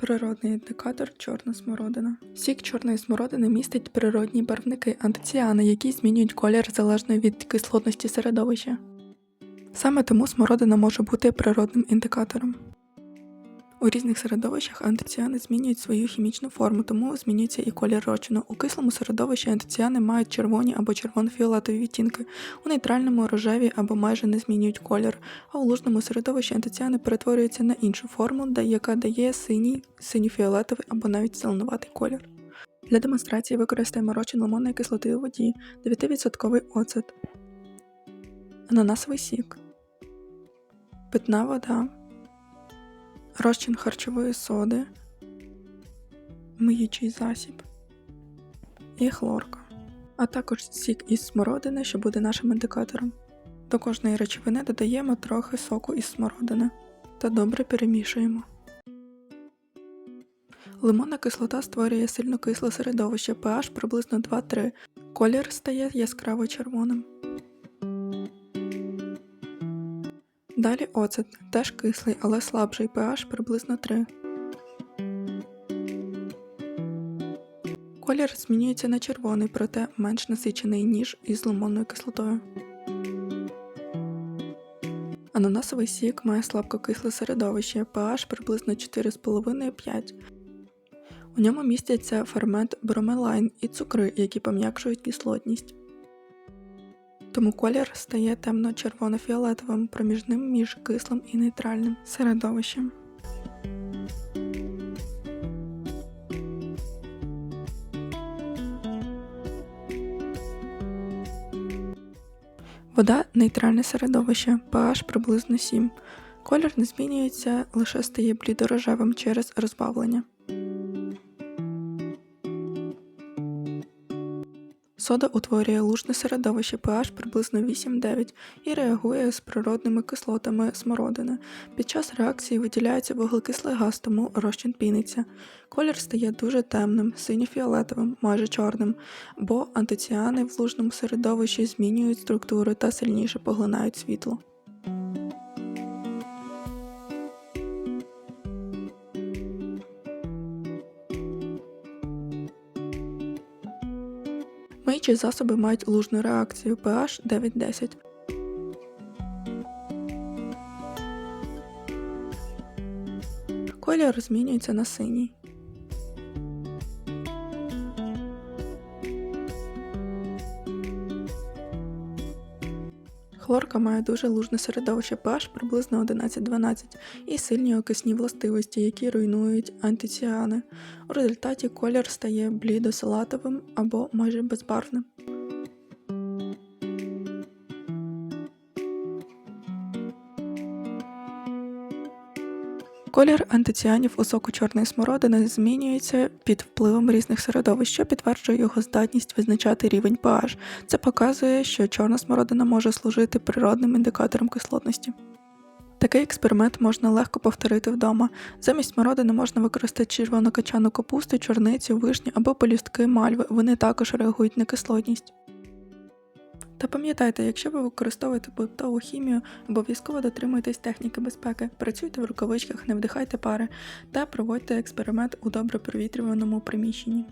Природний індикатор чорна смородина. Сік чорної смородини містить природні барвники антиціани, які змінюють колір залежно від кислотності середовища. Саме тому смородина може бути природним індикатором. У різних середовищах антиціани змінюють свою хімічну форму, тому змінюється і колір розчину. У кислому середовищі антиціани мають червоні або червоно-фіолетові відтінки, у нейтральному рожеві або майже не змінюють колір, а у лужному середовищі антиціани перетворюються на іншу форму, яка дає синій, синьо-фіолетовий або навіть зеленуватий колір. Для демонстрації використаємо розчин лимонної кислоти у воді, 9% оцет, ананасовий сік, питна вода, розчин харчової соди, миючий засіб і хлорка, а також сік із смородини, що буде нашим індикатором. До кожної речовини додаємо трохи соку із смородини та добре перемішуємо. Лимонна кислота створює сильно кисле середовище pH приблизно 2-3. Колір стає яскраво червоним. Далі оцет теж кислий, але слабший pH приблизно 3. Колір змінюється на червоний, проте менш насичений, ніж із лимонною кислотою. Ананасовий сік має слабкокисле середовище, pH приблизно 4,5-5. У ньому містяться фермент бромелайн і цукри, які пом'якшують кислотність. Тому колір стає темно-червоно-фіолетовим проміжним між кислим і нейтральним середовищем. Вода нейтральне середовище, pH приблизно 7. Колір не змінюється, лише стає блідорожевим через розбавлення. Сода утворює лужне середовище pH приблизно 8-9 і реагує з природними кислотами смородини. Під час реакції виділяється вуглекислий газ, тому розчин піниться. Колір стає дуже темним, синьо-фіолетовим, майже чорним, бо антиціани в лужному середовищі змінюють структуру та сильніше поглинають світло. Миючі засоби мають лужну реакцію pH 9-10. Колір змінюється на синій. Хлорка має дуже лужне середовище pH приблизно 11-12 і сильні окисні властивості, які руйнують антиціани. У результаті колір стає блідо-салатовим або майже безбарвним. Колір антиціанів у чорної смородини змінюється під впливом різних середовищ, що підтверджує його здатність визначати рівень pH. Це показує, що чорна смородина може служити природним індикатором кислотності. Такий експеримент можна легко повторити вдома. Замість смородини можна використати червонокачану капусту, чорницю, вишню або полюстки мальви. Вони також реагують на кислотність. Та пам'ятайте, якщо ви використовуєте побутову хімію, обов'язково дотримуйтесь техніки безпеки, працюйте в рукавичках, не вдихайте пари та проводьте експеримент у добре провітрюваному приміщенні.